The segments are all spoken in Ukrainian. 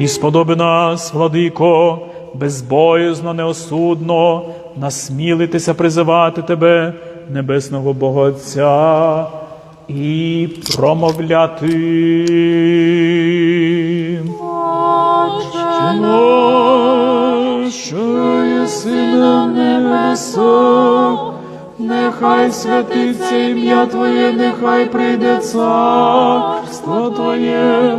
І сподоби нас, владико, безбоязно, неосудно, насмілитися призивати Тебе, небесного Бога Отця, і промовляти. Отче наш, що єси на небесах, нехай святиться ім'я Твоє, нехай прийде царство Твоє,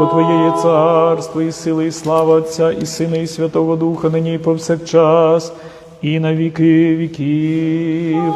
Бо Твоє є царство, і сили, і слава Отця, і Сина, і Святого Духа, нині і повсякчас, і на віки віків.